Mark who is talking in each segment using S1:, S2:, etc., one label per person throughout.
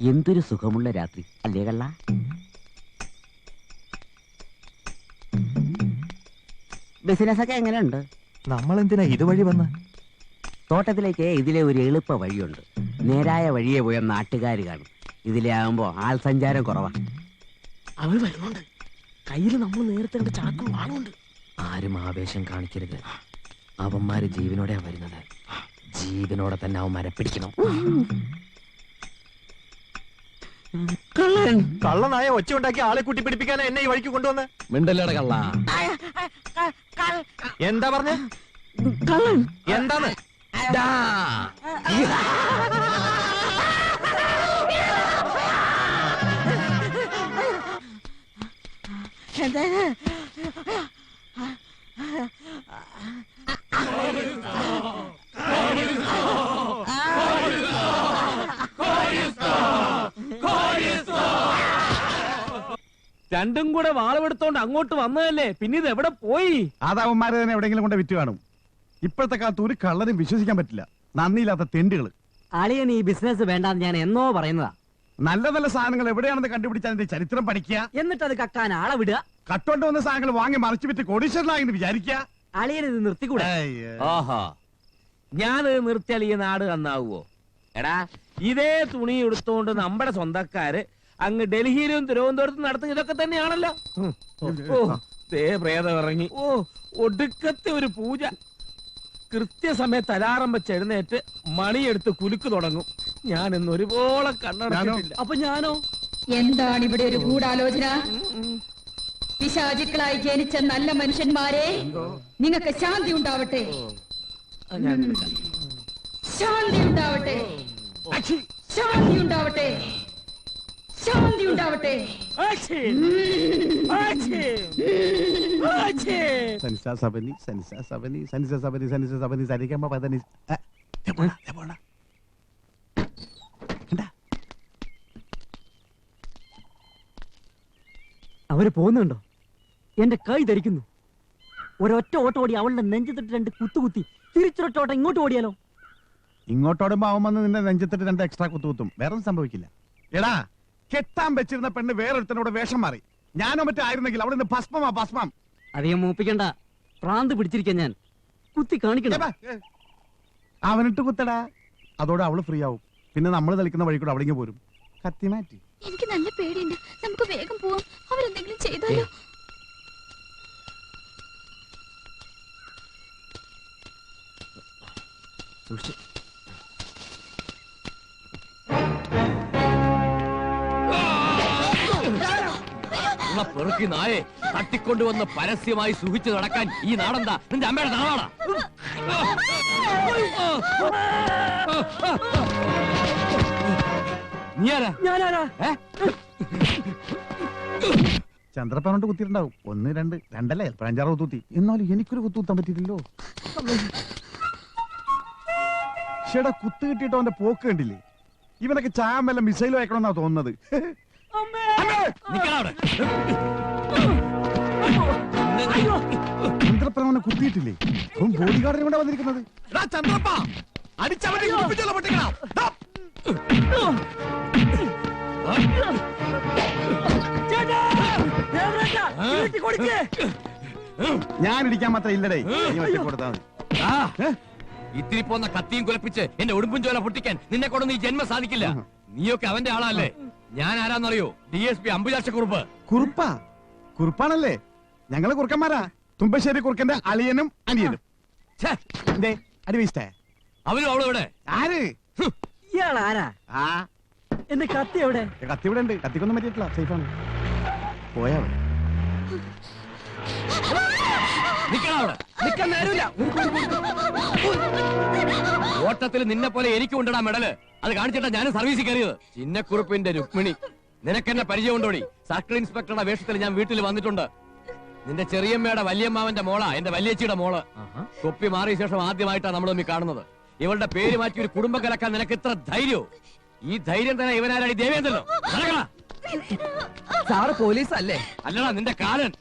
S1: എന്തൊരു സുഖമുള്ള രാത്രി. അല്ലേ കള്ള? ബിസിനസ് ഒക്കെ എങ്ങനെയുണ്ട്?
S2: നമ്മൾ എന്തിനാ ഇതുവഴി വന്ന്?
S1: തോട്ടത്തിലേക്ക് ഇതിലെ ഒരു എളുപ്പ വഴിയുണ്ട്. നേരായ വഴിയെ പോയ നാട്ടുകാർ കാണും. ഇതിലെ ആകുമ്പോ ആൾ സഞ്ചാരം കുറവാ.
S3: അവൾ വരുന്നുണ്ട്. കയ്യിൽ നമ്മൾ നേരത്തെ കണ്ട ചാക്കും വാങ്ങുന്നുണ്ട്
S4: ആരും ആവേശം കാണിക്കരുത്. അവന്മാര് ജീവനോടെയാ വരുന്നത്. ജീവനോടെ തന്നെ അവന്മാരെ പിടിക്കണം.
S1: കള്ളൻ.
S2: കള്ളനായ ഒച്ച ഉണ്ടാക്കി ആളെ കൂട്ടി പിടിപ്പിക്കാനാ എന്നെ ഈ വഴിക്ക് കൊണ്ടുവന്ന്?
S4: മിണ്ടല്ലേടെ കള്ള?
S2: എന്താ പറഞ്ഞ?
S1: കള്ളൻ.
S2: എന്താണ്?
S3: രണ്ടും കൂടെ വാളവെടുത്തോണ്ട് അങ്ങോട്ട് വന്നതല്ലേ? പിന്നെ ഇത് എവിടെ പോയി?
S5: അതാവന്മാരെ തന്നെ എവിടെയെങ്കിലും കൊണ്ട് വിറ്റ് കാണും. ഇപ്പോഴത്തെ കാലത്ത് ഒരു കള്ളനും വിശ്വസിക്കാൻ പറ്റില്ല. നന്ദിയില്ലാത്ത തെണ്ടുകൾ
S1: അളിയൻ ഈ ബിസിനസ് വേണ്ടാന്ന് ഞാൻ എന്നോ പറയുന്നതാ.
S5: നല്ല നല്ല സാധനങ്ങൾ എവിടെയാണെന്ന് കണ്ടുപിടിച്ച് അതിന്റെ ചരിത്രം പഠിക്കുക.
S1: എന്നിട്ട് അത് കക്കാൻ ആളെ വിടുക.
S5: കട്ടോണ്ട് വന്ന സാധനങ്ങൾ വാങ്ങി മറിച്ചു വിറ്റ് കോടീശ്വരനായെന്ന് വിചാരിക്കുക.
S1: അളിയൻ ഇത് നിർത്തിക്കൂടെ?
S5: ഏയ്.
S3: ഓഹോ ഞാൻ നിർത്തിയാൽ ഈ നാട് നന്നാവുവോ? എടാ ഇതേ തുണി എടുത്തോണ്ട് നമ്മുടെ സ്വന്തക്കാര് അങ്ങ് ഡൽഹിയിലും തിരുവനന്തപുരത്തും നടത്തുന്ന ഇതൊക്കെ തന്നെയാണല്ലോ. ഓ പ്രേതം ഇറങ്ങി. ഓ ഒടുക്കത്തെ ഒരു പൂജ. കൃത്യസമയത്ത് അലാറം വെച്ച് എഴുന്നേറ്റ് മണിയെടുത്ത് കുലുക്ക് തുടങ്ങും. ഞാൻ ഇന്ന് ഒരുപോലെ കണ്ണടച്ചിട്ടില്ല. അപ്പൊ ഞാനോ?
S6: എന്താണ് ഇവിടെ ഒരു ഗൂഢാലോചന? പിശാചുക്കളായി ജനിച്ച നല്ല മനുഷ്യന്മാരെ നിങ്ങൾക്ക് ശാന്തി ഉണ്ടാവട്ടെ.
S3: ഞാൻ
S6: ശാന്തി ഉണ്ടാവട്ടെ. ശാന്തി ഉണ്ടാവട്ടെ. ശാന്തി ഉണ്ടാവട്ടെ.
S5: പതനി.
S1: അവർ പോകുന്നുണ്ടോ? എന്റെ കൈ ധരിക്കുന്നു. ഒരൊറ്റ ഓട്ടം ഓടി അവളുടെ നെഞ്ചത്തിട്ട് രണ്ട് കുത്തുകുത്തി. തിരിച്ചൊരൊറ്റ ഓട്ടം ഇങ്ങോട്ട് ഓടിയാലോ?
S5: ഇങ്ങോട്ടോടുമ്പോ അവൻ വന്ന് നിന്റെ നെഞ്ചത്തിട്ട് രണ്ട് എക്സ്ട്രാ കുത്തുകുത്തും. വേറെൊന്നും സംഭവിക്കില്ല. എടാ കെട്ടാൻ വെച്ചിരുന്ന പെണ്ണ് വേറൊരുത്തനോട് വേഷം മാറി. ഞാനോ മറ്റേ ആയിരുന്നെങ്കിൽ അവിടെ നിന്ന് ഭസ്മമാ ഭസ്മം.
S1: അധികം മൂപ്പിക്കണ്ട. പ്രാന്ത് പിടിച്ചിരിക്കാൻ ഞാൻ. കുത്തി
S5: കാണിക്കണ്ട. അവനിട്ട് കുത്തടാ. അതോടെ അവൾ ഫ്രീ ആവും. പിന്നെ നമ്മൾ തളിക്കുന്ന വഴി കൂടെ അവിടെ പോരും. കത്തി മാറ്റി.
S7: എനിക്ക് നല്ല പേടിയുണ്ട്. നമുക്ക് വേഗം പോവാം. അവരെന്തെങ്കിലും ചെയ്താലോ?
S4: ഉള്ള പെറുക്കി നായെ തട്ടിക്കൊണ്ടുവന്ന് പരസ്യമായി സുഖിച്ച് നടക്കാൻ ഈ നാടെന്താ? നിന്റെ അമ്മയുടെ നാടാ നീ ആരാ
S1: ഞാനാരാ
S5: ചന്ദ്രപ്പനോട്ട് കുത്തിയിട്ടുണ്ടാവും. ഒന്ന് രണ്ട് രണ്ടല്ലേ? ചിലപ്പോൾ അഞ്ചാറ് കുത്തുത്തി എന്നാലും എനിക്കൊരു കുത്തുത്താൻ പറ്റിയില്ലല്ലോ ചേട്ടാ കുത്ത് കിട്ടിയിട്ട് അവന്റെ പോക്ക് കണ്ടില്ലേ? ഇവനൊക്കെ ചായം വല്ല മിസൈൽ അയക്കണമെന്നാ തോന്നുന്നത്.
S4: നിക്കടാ
S5: അവനെ കുത്തിയിട്ടില്ലേ? അവൻ ബോഡി ഗാർഡിനെ കൊണ്ടാ വന്നിരിക്കുന്നത്. ചന്ദ്രപ്പ. അടിച്ചവനെ. ഞാൻ ഇടിക്കാൻ മാത്രം ഇല്ലടേ. നീ ഒറ്റ കൊടുത്താ
S4: ആ, ഇത്തിരി പോന്ന കത്തിയും കുലപ്പിച്ച് എന്റെ ഉടുമ്പും ചോല പൊട്ടിക്കാൻ നിന്നെ കൊണ്ടൊന്നും ഈ ജന്മം സാധിക്കില്ല. നീയൊക്കെ അവന്റെ ആളല്ലേ? ഞാൻ ആരാന്നറിയോ? ഡി എസ് പി അമ്പുജാക്ഷക്കുറുപ്പ്
S5: കുറുപ്പാ? കുറുപ്പാണല്ലേ? ഞങ്ങൾ കുറുക്കന്മാരാ. തുമ്പശ്ശേരി കുറുക്കന്റെ അളിയനും അനിയനും.
S4: ഛേ,
S5: എന്തേ അടി വീസ്റ്റേ
S4: അവനും അവളും ഇവിടെ
S5: ആര്?
S1: ഇയാൾ ആരാ?
S5: ആ.
S1: എന്റെ കത്തി എവിടെ?
S5: കത്തി ഇവിടെ ഉണ്ട്. കത്തിക്കൊന്നും പറ്റിയിട്ടില്ല. സേഫാണ് പോയാ മതി.
S4: നിക്കണം അവിടെ. നിക്കാൻ നേരമില്ല. ഓട്ടത്തിൽ നിന്നെ പോലെ എനിക്കും ഉണ്ടടാ മെഡൽ. അത് കാണിച്ചിട്ടാ ഞാൻ സർവീസിൽ കയറിയത്. ചിന്നക്കുറുപ്പിന്റെ രുക്മിണി നിനക്കെന്നെ പരിചയം ഉണ്ടോടി സർക്കിൾ ഇൻസ്പെക്ടറുടെ വേഷത്തിൽ ഞാൻ വീട്ടിൽ വന്നിട്ടുണ്ട്. നിന്റെ ചെറിയമ്മയുടെ വല്യമ്മാവന്റെ മോളാ എന്റെ വല്യച്ചിയുടെ മോൾ. കൊപ്പി മാറിയ ശേഷം ആദ്യമായിട്ടാണ് നമ്മൾ തമ്മിൽ കാണുന്നത്. ഇവളുടെ പേര് മാറ്റി ഒരു കുടുംബം കലക്കാൻ നിനക്ക് ഇത്ര ധൈര്യോ? ഈ ധൈര്യം തന്നെ ഇവനാരായി ദേവേന്ദ്രനോ.
S8: സാറ് പോലീസ് അല്ലേ
S4: അല്ലടാ നിന്റെ കാലൻ.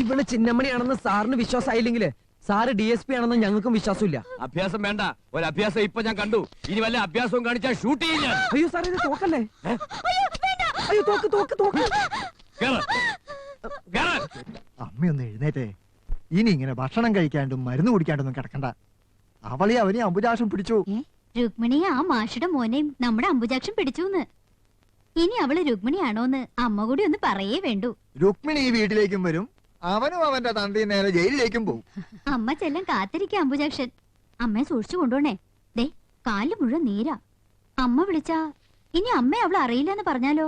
S8: ഇവൾ ചിന്നമ്മണിയാണെന്ന് സാറിന് വിശ്വാസമായില്ലെങ്കിൽ
S1: സാറ് ഡി എസ് പി ആണെന്ന് ഞങ്ങൾക്കും വിശ്വാസമില്ല.
S4: അഭ്യാസം വേണ്ട. ഒരു അഭ്യാസം ഇപ്പൊ ഞാൻ കണ്ടു. ഇനി വല്ല അഭ്യാസവും കാണിച്ചാൽ ഷൂട്ട് ചെയ്യില്ല
S1: അയ്യോ സാർ ഇത് തോക്കല്ലേ? അയ്യോ തോക്ക് തോക്ക് തോക്ക്.
S2: അമ്മയൊന്ന് എഴുന്നേറ്റേ. ഇനി ഇങ്ങനെ ഭക്ഷണം കഴിക്കാണ്ടും മരുന്ന് കുടിക്കാണ്ടൊന്നും കിടക്കണ്ട. അവളെ അവനെ അമ്പുജാക്ഷം പിടിച്ചു.
S7: രുക്മിണി ആ മാഷിയുടെ മോനെയും നമ്മുടെ അമ്പുജാക്ഷം പിടിച്ചു ഇനി അവൾ രുക്മിണിയാണോന്ന് അമ്മ കൂടി ഒന്ന് പറയേ വേണ്ടു.
S2: രുക്മിണി ഈ വീട്ടിലേക്കും വരും. അവനും അവന്റെ തണ്ടി നേരെ ജയിലിലേക്കും പോകും
S7: അമ്മ ചെല്ലം കാത്തിരിക്ക അമ്പുജാക്ഷൻ അമ്മയെ സൂക്ഷിച്ചു കൊണ്ടുപോണേ. ദേ കാൽ മുഴുവൻ നീരാ. അമ്മ വിളിച്ചാ ഇനി അമ്മ അവളെ അറിയില്ലെന്ന് പറഞ്ഞാലോ?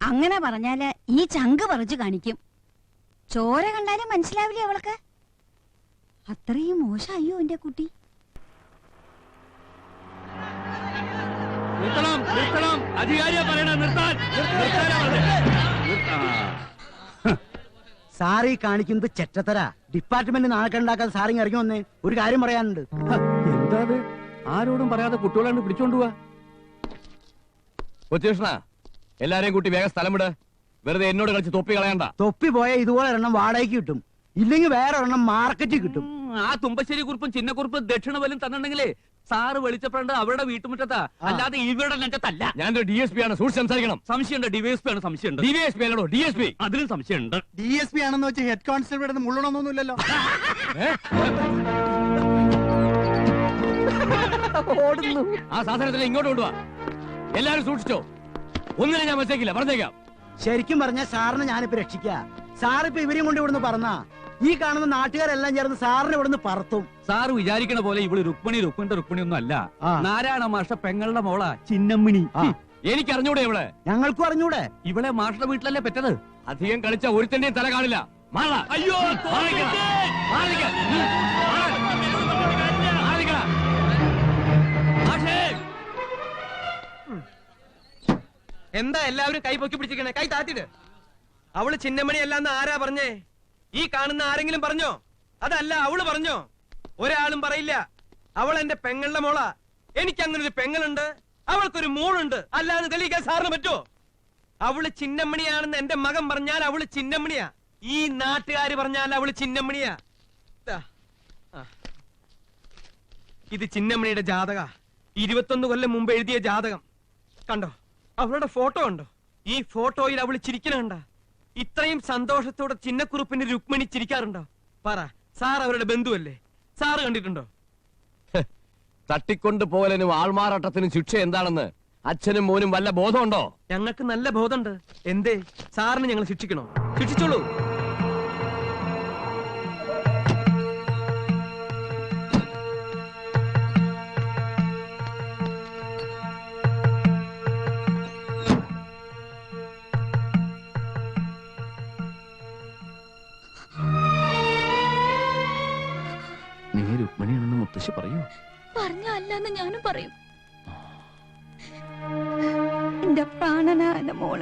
S8: അങ്ങനെ പറഞ്ഞാൽ ഈ ചങ്ക് പറിച്ചു കാണിക്കും. ചോര കണ്ടാലും മനസ്സിലാവില്ലേ അവൾക്ക്? അത്രയും മോശമായോ എന്റെ കുട്ടി?
S4: നിർത്തണം നിർത്തണം. അധികാരിയെ പറയണം നിർത്താൻ. നിർത്താനാ
S1: ഈ കാണിക്കുന്നത് ചെറ്റത്തര. ഡിപ്പാർട്ട്മെന്റ് നാണക്കുണ്ടാക്കാതെ സാറിങ് ഇറങ്ങി വന്നേ. ഒരു കാര്യം പറയാനുണ്ട്.
S4: എന്താ ആരോടും പറയാതെ കുട്ടികളാണ് പിടിച്ചോണ്ട് പോവാ കൊച്ചുകൃഷ്ണ എല്ലാരെയും കൂട്ടി വേഗം സ്ഥലം വിട് വെറുതെ എന്നോട് കളിച്ച് തൊപ്പി കളയണ്ട.
S1: തൊപ്പി പോയ ഇതുപോലെ ഒരെണ്ണം വാടകയ്ക്ക് കിട്ടും. ഇല്ലെങ്കിൽ വേറെ ഒരെണ്ണം മാർക്കറ്റിൽ കിട്ടും.
S9: ആ തുമ്പശ്ശേരി കുറിപ്പും ചിന്നക്കുറിപ്പും ദക്ഷിണ വലും തന്നിട്ടുണ്ടെങ്കിലേ സാറ് വെളിച്ചപ്പെടേണ്ടത് അവരുടെ വീട്ടുമുറ്റത്താ. അല്ലാതെ ഇവിടെ നെഞ്ചത്തല്ല.
S4: ഞാനൊരു ഡി എസ് പി ആണ്. സൂക്ഷിച്ച് സംസാരിക്കണം.
S9: സംശയമുണ്ട്. ഡിവൈഎസ്പി ആണ് സംശയമുണ്ട്?
S4: ഡി വി എസ് പി അല്ലടോ. ഡി എസ് പി
S9: അതിലും സംശയമുണ്ട്.
S5: ഡി എസ് പി ആണെന്ന് വെച്ച് ഹെഡ് കോൺസ്റ്റബിൾ ഇടുന്ന മുള്ളണമൊന്നുമില്ലല്ലോ
S4: ആ സാധനത്തിനെ ഇങ്ങോട്ട് കൊണ്ടുവാ. എല്ലാരും സൂക്ഷിച്ചോ. ഒന്നിനെ ഞാൻ മനസ്സിലാക്കില്ല പറഞ്ഞേക്കാം.
S1: ശരിക്കും പറഞ്ഞ സാറിനെ ഞാനിപ്പോ രക്ഷിക്കാ. സാറിപ്പോ ഇവരെയും കൊണ്ട് ഇവിടുന്ന് പറഞ്ഞാ ഈ കാണുന്ന നാട്ടുകാരെല്ലാം ചേർന്ന് സാറിനെ ഇവിടുന്ന് പറത്തും.
S9: സാറ് വിചാരിക്കണ പോലെ ഇവൾ രുക്മിണി രുക്മിന്റെ രുക്മിണി ഒന്നും അല്ല.
S1: ആ.
S9: നാരായണ മാഷ പെങ്ങളുടെ മോള. ചിന്നമ്മിണി.
S1: ആ.
S4: എനിക്ക് അറിഞ്ഞൂടെ ഇവിടെ
S1: ഞങ്ങൾക്കും അറിഞ്ഞൂടെ.
S9: ഇവളെ മാഷയുടെ വീട്ടിലല്ലേ പെറ്റത്?
S4: അധികം കളിച്ച ഒരുത്തന്റെയും തല കാണില്ല. മാറാ.
S9: അയ്യോ.
S10: എന്താ എല്ലാവരും കൈ പൊക്കി പിടിച്ചിരിക്കണേ? കൈ താത്തിട്ട് അവൾ ചിന്നമണി അല്ലാന്ന് ആരാ പറഞ്ഞേ? ഈ കാണുന്ന ആരെങ്കിലും പറഞ്ഞോ? അതല്ല അവൾ പറഞ്ഞോ? ഒരാളും പറയില്ല. അവൾ എന്റെ പെങ്ങളുടെ മോള. എനിക്ക് അങ്ങനെ ഒരു പെങ്ങളുണ്ട്. അവൾക്കൊരു മോളുണ്ട്. അല്ലാന്ന് തെളിയിക്കാൻ സാറിന് പറ്റുമോ അവൾ ചിന്നമ്മണിയാണെന്ന് എന്റെ മകൻ പറഞ്ഞാൽ അവൾ ചിന്നമ്മണിയാ. ഈ നാട്ടുകാര് പറഞ്ഞാൽ അവൾ ചിന്നമ്മണിയാ. ഇത് ചിന്നമ്മണിയുടെ ജാതക. ഇരുപത്തൊന്ന് കൊല്ലം മുമ്പ് എഴുതിയ ജാതകം. കണ്ടോ? അവളുടെ ഫോട്ടോ ഉണ്ടോ ഈ ഫോട്ടോയിൽ അവൾ ചിരിക്കണ ചിരിക്കണുണ്ട ഇത്രയും സന്തോഷത്തോടെ ചിന്നക്കുറുപ്പിന്റെ രുക്മിണി ചിരിക്കാറുണ്ടോ? പറ സാർ അവരുടെ ബന്ധുവല്ലേ? സാർ കണ്ടിട്ടുണ്ടോ?
S4: തട്ടിക്കൊണ്ട് പോകലിനും ആൾമാറാട്ടത്തിനും ശിക്ഷ എന്താണെന്ന് അച്ഛനും മോനും വല്ല ബോധമുണ്ടോ?
S10: ഞങ്ങൾക്ക് നല്ല ബോധമുണ്ട്. എന്തേ സാറിന് ഞങ്ങൾ ശിക്ഷിക്കണോ? ശിക്ഷിച്ചോളൂ.
S9: മുത്തശ്ശി പറയൂ.
S7: പറഞ്ഞല്ലെന്ന് ഞാനും പറയും.
S8: എന്റെ പ്രാണനായ മോൾ.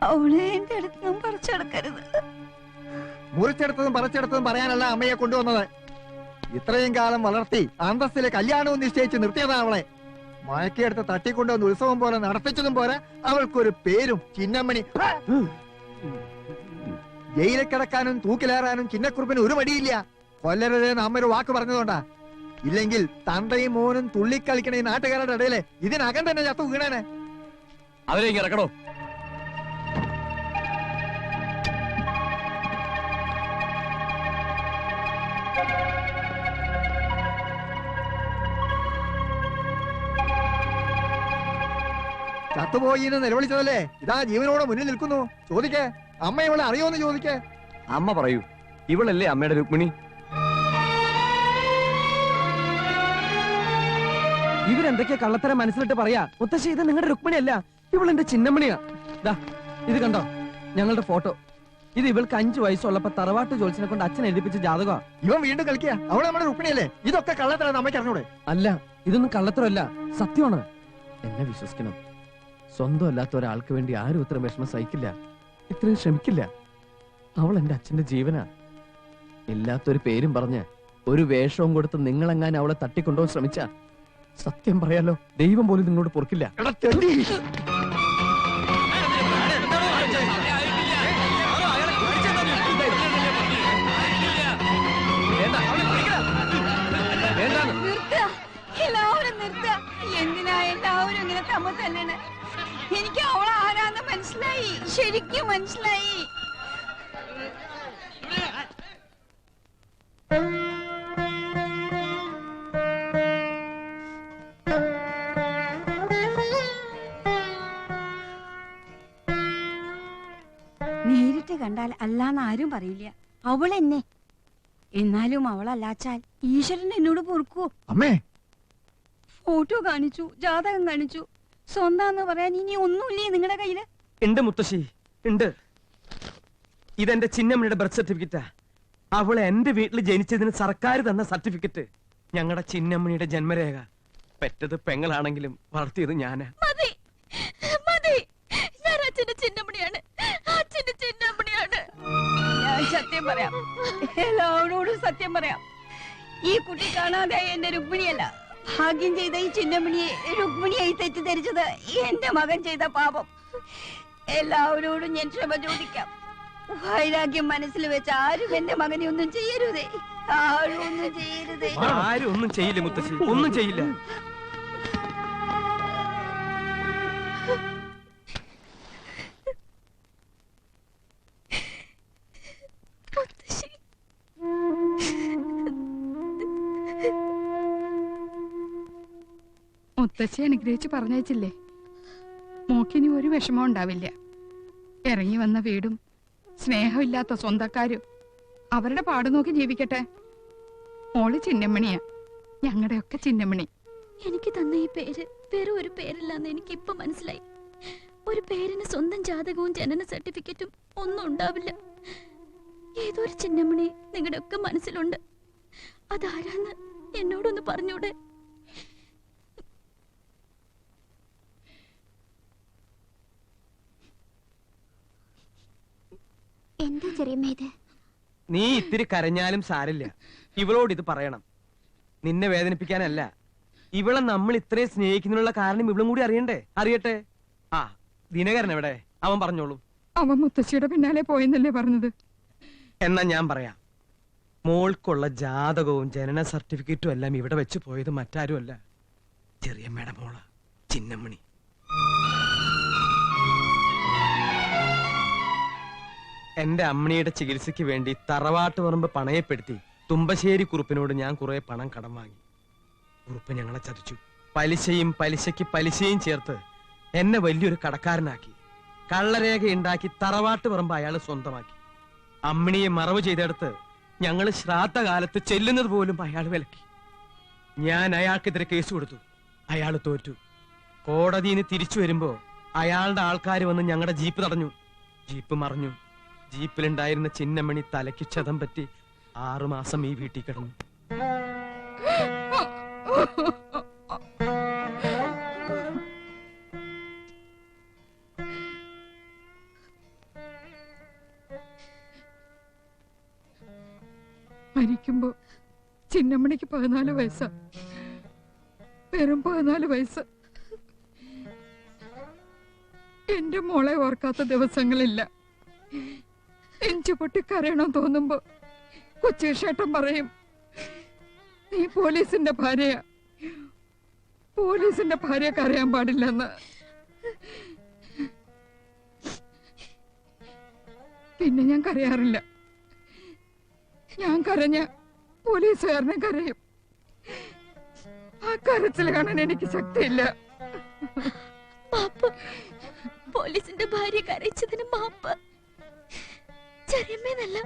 S8: അവളെ എന്റെ അടുത്ത് നിന്നും പറിച്ചെടുക്കരുത്.
S2: മുറിച്ചെടുത്തതും പറിച്ചെടുത്തതും പറയാനല്ല അമ്മയെ കൊണ്ടുവന്നത്. ഇത്രയും കാലം വളർത്തി അന്തസ്സിലെ കല്യാണവും നിശ്ചയിച്ച് നിർത്തിയതാ അവളെ. മയക്കെടുത്ത് തട്ടിക്കൊണ്ടുവന്ന് ഉത്സവം പോലെ നടത്തിച്ചതും പോലെ അവൾക്കൊരു പേരും ചിന്നമ്മണി! ജയിലിൽ കിടക്കാനും തൂക്കിലേറാനും ചിന്നക്കുറിപ്പിന് ഒരു മടിയില്ല. കൊല്ലരുതെന്ന് അമ്മ ഒരു വാക്ക് പറഞ്ഞതുകൊണ്ടാ. ഇല്ലെങ്കിൽ തണ്ടയും മോനും തുള്ളിക്കളിക്കണ ഈ നാട്ടുകാരുടെ ഇടയിലെ ഇതിനകം തന്നെ ചത്തു വീണേനെ.
S4: അവരെ ഇങ്ങ് ഇറക്കണോ
S2: ചത്തുപോയി എന്ന് നിലവിളിച്ചതല്ലേ? ഇതാ ജീവനോടെ മുന്നിൽ നിൽക്കുന്നു. ചോദിക്കേ അമ്മ ഇവളെ അറിയോന്ന് ചോദിക്കേ.
S4: അമ്മ പറയൂ ഇവളല്ലേ അമ്മയുടെ രുക്മിണി?
S10: ഇവരെന്തൊക്കെയാ കള്ളത്തരം മനസ്സിലിട്ട് പറയാ? മുത്തശ്ശി ഇത് നിങ്ങളുടെ രുക്മിണിയല്ല. ഇവളെന്റെ ചിന്നമണിയാ. ദാ ഇത് കണ്ടോ? ഞങ്ങളുടെ ഫോട്ടോ. ഇത് ഇവൾക്ക് അഞ്ചു വയസ്സുള്ളപ്പോ തറവാട്ട് ജോത്സിനെ കൊണ്ട് അച്ഛൻ എഴുതിപ്പിച്ച ജാതകമാ.
S2: ഇവൻ വീണ്ടും കളിക്കുക അവൾ നമ്മുടെ രുക്മിണിയല്ലേ? ഇതൊക്കെ കള്ളത്തരം അമ്മയ്ക്ക് അറിഞ്ഞൂടെ?
S10: അല്ല ഇതൊന്നും കള്ളത്തരമല്ല. സത്യമാണ്. എന്നെ വിശ്വസിക്കണം. സ്വന്തം അല്ലാത്ത ഒരാൾക്ക് വേണ്ടി ആരും ഇത്ര വിഷമം സഹിക്കില്ല. ഇത്രയും ശ്രമിക്കില്ല അവൾ എന്റെ അച്ഛന്റെ ജീവനാ. ഇല്ലാത്തൊരു പേരും പറഞ്ഞ് ഒരു വേഷവും കൊടുത്ത് നിങ്ങളെങ്ങാനും അവളെ തട്ടിക്കൊണ്ടുപോകാൻ ശ്രമിച്ച സത്യം പറയാലോ. ദൈവം പോലും നിങ്ങളോട് പൊറുക്കില്ല.
S2: എന്തിനാ എല്ലാവരും
S8: ഇങ്ങനെ തമ്മ തല്ലണേ? എനിക്ക് അവളാരാന്ന് മനസ്സിലായി. ശരിക്കും മനസ്സിലായി. നേരിട്ട് കണ്ടാൽ അല്ലാന്ന് ആരും പറയില്ല. അവളെന്നെ. എന്നെ എന്നാലും അവളല്ലാച്ചാൽ ഈശ്വരൻ എന്നോട് പൊറുക്കുവോ?
S2: അമ്മേ.
S8: ഫോട്ടോ കാണിച്ചു ജാതകം കാണിച്ചു. സ്വന്താന്ന് പറയാൻ ഇനി ഒന്നുമില്ലേ നിങ്ങളുടെ കയ്യിൽ?
S10: ഉണ്ട് മുത്തശ്ശി ഉണ്ട്. ഇതെന്റെ ചിന്നമ്മയുടെ ബർത്ത് സർട്ടിഫിക്കറ്റാ അവൾ എന്റെ വീട്ടിൽ ജനിച്ചതിന് സർക്കാർ തന്ന സർട്ടിഫിക്കറ്റ് ഞങ്ങളുടെ ചിന്നമ്മണിയുടെ ജന്മരേഖ. പെറ്റത് പെങ്ങളാണെങ്കിലും വളർത്തിയത് ഞാനാ.
S7: മതി. മതി. ഞാൻ അച്ഛന്റെ ചിന്നമണിയാണ്
S8: സത്യം പറയാം. എല്ലാവരോടും സത്യം പറയാം. ഈ കുട്ടി കാണാതെ എന്റെ രുക്മിണിയല്ല. ഭാഗ്യം ചെയ്ത ഈ ചിന്നമണിയെ രുക്മിണിയായി തെറ്റിദ്ധരിച്ചത് എന്റെ മകൻ ചെയ്ത പാപം. എല്ലാവരോടും ഞാൻ ക്ഷമ ചോദിക്കാം. വൈരാഗ്യം മനസ്സിൽ വെച്ച് ആരും എന്റെ മകനെ ഒന്നും ചെയ്യരുതേ. ആരും ഒന്നും ചെയ്യരുതേ.
S10: ആരും ഒന്നും ചെയ്യില്ല മുത്തശ്ശി. ഒന്നും ചെയ്യില്ല.
S7: മുത്തശ്ശി
S11: അനുഗ്രഹിച്ച് പറഞ്ഞയച്ചില്ലേ? മോക്കിനി ഒരു വിഷമം ഉണ്ടാവില്ല. ഇറങ്ങി വന്ന വീടും സ്നേഹമില്ലാത്ത സ്വന്തക്കാരും അവരുടെ പാട് നോക്കി ജീവിക്കട്ടെ. മോൾ ചിന്നമ്മണിയാ. ഞങ്ങളുടെയൊക്കെ ചിന്നമ്മണി.
S7: എനിക്ക് തന്ന ഈ പേര് വെറും ഒരു പേരില്ലാന്ന് എനിക്ക് ഇപ്പൊ മനസ്സിലായി. ഒരു പേരിന് സ്വന്തം ജാതകവും ജനന സർട്ടിഫിക്കറ്റും ഒന്നും ഉണ്ടാവില്ല. ഏതോ ഒരു ചിന്നമണി നിങ്ങളുടെ ഒക്കെ മനസ്സിലുണ്ട്. അതാരാന്ന് എന്നോടൊന്ന് പറഞ്ഞൂടെ? എന്താ ചെറിയമ്മ ഇത്?
S10: നീ ഇത്തിരി കരഞ്ഞാലും സാരില്ല. ഇവളോട് ഇത് പറയണം. നിന്നെ വേദനിപ്പിക്കാനല്ല. ഇവളെ നമ്മൾ ഇത്രയും സ്നേഹിക്കുന്നതിനുള്ള കാരണം ഇവളും കൂടി അറിയണ്ടേ? അറിയട്ടെ? ആ ദിനകരൻ എവിടെ? അവൻ പറഞ്ഞോളൂ.
S11: അവൻ മുത്തശ്ശിയുടെ പിന്നാലെ പോയെന്നല്ലേ പറഞ്ഞത്?
S10: എന്നാ ഞാൻ പറയാം. മോൾക്കുള്ള ജാതകവും ജനന സർട്ടിഫിക്കറ്റും എല്ലാം ഇവിടെ വെച്ച് പോയത് മറ്റാരുമല്ല. ചെറിയമ്മയുടെ മോൾ ചിന്നമ്മണി. എന്റെ അമ്മണിയുടെ ചികിത്സയ്ക്ക് വേണ്ടി തറവാട്ട് പറമ്പ് പണയപ്പെടുത്തി തുമ്പശ്ശേരി കുറുപ്പിനോട് ഞാൻ കുറെ പണം കടം വാങ്ങി. കുറുപ്പ് ഞങ്ങളെ ചതിച്ചു. പലിശയും പലിശയ്ക്ക് പലിശയും ചേർത്ത് എന്നെ വലിയൊരു കടക്കാരനാക്കി. കള്ളരേഖ ഉണ്ടാക്കി തറവാട്ട് പറമ്പ് അയാൾ സ്വന്തമാക്കി. അമ്മിണിയെ മറവ് ചെയ്തെടുത്ത് ഞങ്ങൾ ശ്രാദ്ധകാലത്ത് ചെല്ലുന്നത് പോലും അയാൾ വിലക്കി. ഞാൻ അയാൾക്കെതിരെ കേസ് കൊടുത്തു. അയാൾ തോറ്റു. കോടതിയിൽ നിന്ന് തിരിച്ചു വരുമ്പോ അയാളുടെ ആൾക്കാർ വന്ന് ഞങ്ങളുടെ ജീപ്പ് തടഞ്ഞു. ജീപ്പ് മറിഞ്ഞു. ജീപ്പിലുണ്ടായിരുന്ന ചിന്നമണി തലയ്ക്ക് ക്ഷതം പറ്റി ആറുമാസം ഈ വീട്ടിൽ കിടന്നു.
S11: മരിക്കുമ്പോ ചിന്നമ്മണിക്ക് പതിനാല് വയസ്സാ. വെറും പതിനാല് വയസ്സ്. എന്റെ മോളെ ഓർക്കാത്ത ദിവസങ്ങളില്ല. എഞ്ചു പൊട്ടി കരയണം തോന്നുമ്പോ കൊച്ചേഷേട്ടൻ പറയും നീ പോലീസിന്റെ ഭാര്യ പോലീസിന്റെ ഭാര്യ കരയാൻ പാടില്ലെന്ന്. പിന്നെ ഞാൻ കരയാറില്ല. ഞാൻ കരഞ്ഞ പോലീസുകാരനെ കരയും. ആ കരച്ചിൽ കാണാൻ എനിക്ക് ശക്തിയില്ല.
S7: പോലീസിന്റെ ഭാര്യ കരയിച്ചതിന് മാപ്പ്. ചെറിയമ്മേന്നല്ല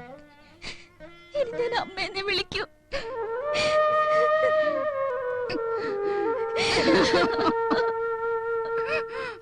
S7: ഇനി ഞാൻ അമ്മേനെ വിളിക്കൂ.